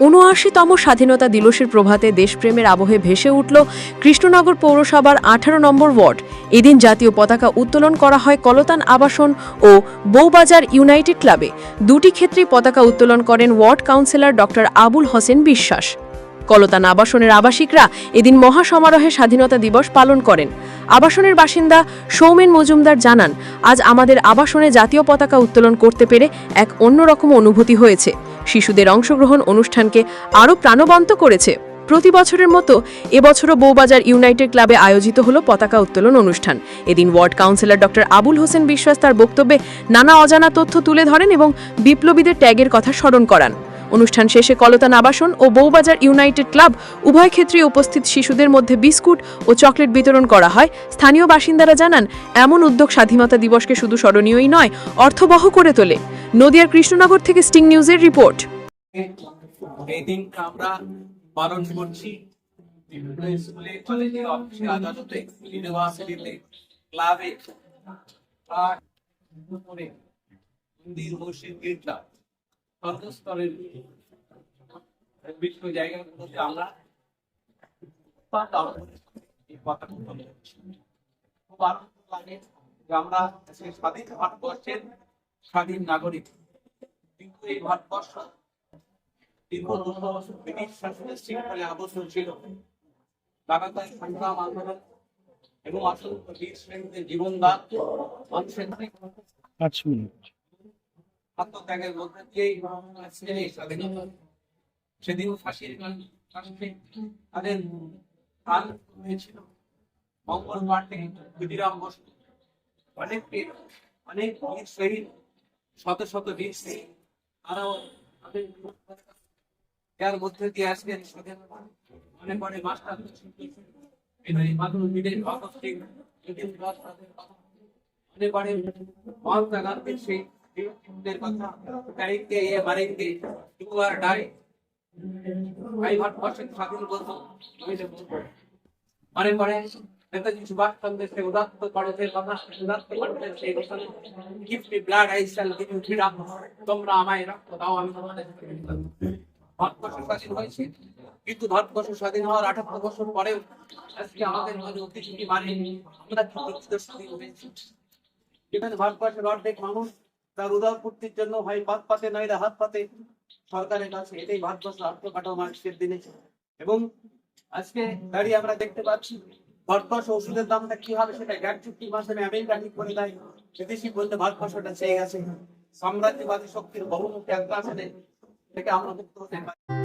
উনআশিতম স্বাধীনতা দিবসের প্রভাতে দেশপ্রেমের আবহে ভেসে উঠল কৃষ্ণনগর পৌরসভার আঠারো নম্বর ওয়ার্ড। এদিন জাতীয় পতাকা উত্তোলন করা হয় কলতান আবাসন ও বৌবাজার ইউনাইটেড ক্লাবে। দুটি ক্ষেত্রে পতাকা উত্তোলন করেন ward councillor doctor Abul Hossain Biswas. Kalatan আবাসনের আবাসিকরা এদিন মহাসমারোহে স্বাধীনতা দিবস পালন করেন। আবাসনের বাসিন্দা সৌমেন মজুমদার জানান, আজ আমাদের আবাসনে জাতীয় পতাকা উত্তোলন করতে পেরে এক অন্যরকম অনুভূতি হয়েছে। শিশুদের অংশগ্রহণ অনুষ্ঠানকে আরও প্রাণবন্ত করেছে। প্রতি বছরের মতো এবছরও বৌবাজার ইউনাইটেড ক্লাবে আয়োজিত হলো পতাকা উত্তোলন অনুষ্ঠান। এদিন ward councillor doctor Abul Hossain Biswas তার বক্তব্যে নানা অজানা তথ্য তুলে ধরেন এবং বিপ্লবীদের ট্যাগের কথা স্মরণ করান। অনুষ্ঠান শেষে কলতান আবাসন ও বৌবাজার ইউনাইটেড ক্লাব উভয় ক্ষেত্রে উপস্থিত শিশুদের মধ্যে বিস্কুট ও চকলেট বিতরণ করা হয়। স্থানীয় বাসিন্দারা জানান, এমন উদ্যোগ স্বাধীনতা দিবসকে শুধু স্মরণীয়ই নয়, অর্থবহ করে তোলে। নদিয়ার কৃষ্ণনগর থেকে স্টিং নিউজের রিপোর্ট। গির্জা স্বাধীন ভারতবর্ষের স্বাধীন নাগরিক। কিন্তু এই ভারতবর্ষ দীর্ঘ দুশো বছর ব্রিটিশ শাসনের শৃঙ্খলে আবদ্ধ ছিল। লাগাতার সংগ্রাম, আন্দোলন এবং অসংখ্য বীর শ্রেণীদের জীবনদান। মানুষের পাঁচ মিনিট। আত্মত্যাগের মধ্যে দিয়েই স্বাধীনতা সেদিন ফাঁসির তাদের প্রাণ হয়েছিল। মঙ্গলবার থেকে ক্ষুদিরাম বসু। অনেক অনেক বীর শহীদ, শত শত বীর তারাও তাদের যার মধ্যে দিয়ে আসবেন মনে পড়ে মাস্টার তাদের কথা। মহাত্মা গান্ধীর সেই বীরত্বের কথা ডাইকে এ মারেঙ্গে টু আর ডাই ভাই ভারতবর্ষের স্বাধীন বলতো নইলে বলবো মনে পড়ে নেতাজি সুভাষ চন্দ্রের সেই উদাত্ত কলেজের কথা উদাত্ত কলেজের সেই কথা give me blood I shall give you freedom তোমরা আমায় রক্ত দাও আমি তোমাদের ভারতবর্ষ স্বাধীন হয়েছে কিন্তু ভারতবর্ষ স্বাধীন হওয়ার আঠাত্তর বছর পরেও আজকে আমাদের মাঝে অতিথি মানে আমরা প্রকৃত স্বাধীন হয়েছি যেখানে ভারতবর্ষের অর্ধেক মানুষ তার উদার পূর্তির জন্য হয় পাত পাতে নইলে হাত পাতে। সরকারের কাছে এটাই ভারতবর্ষ আত্মকাঠামো আজকের দিনে। এবং আজকে দাঁড়িয়ে আমরা দেখতে পাচ্ছি, ভারতবর্ষ ওষুধের দামটা কি হবে সেটা গ্যাপ চুক্তির মাধ্যমে আমেরিকা ঠিক করে দেয়। বিদেশি বলতে ভারতবর্ষটা চেয়ে গেছে। সাম্রাজ্যবাদী শক্তির বহুমুখী আগ্রাসনে থেকে আমরা মুক্ত হতে পারি।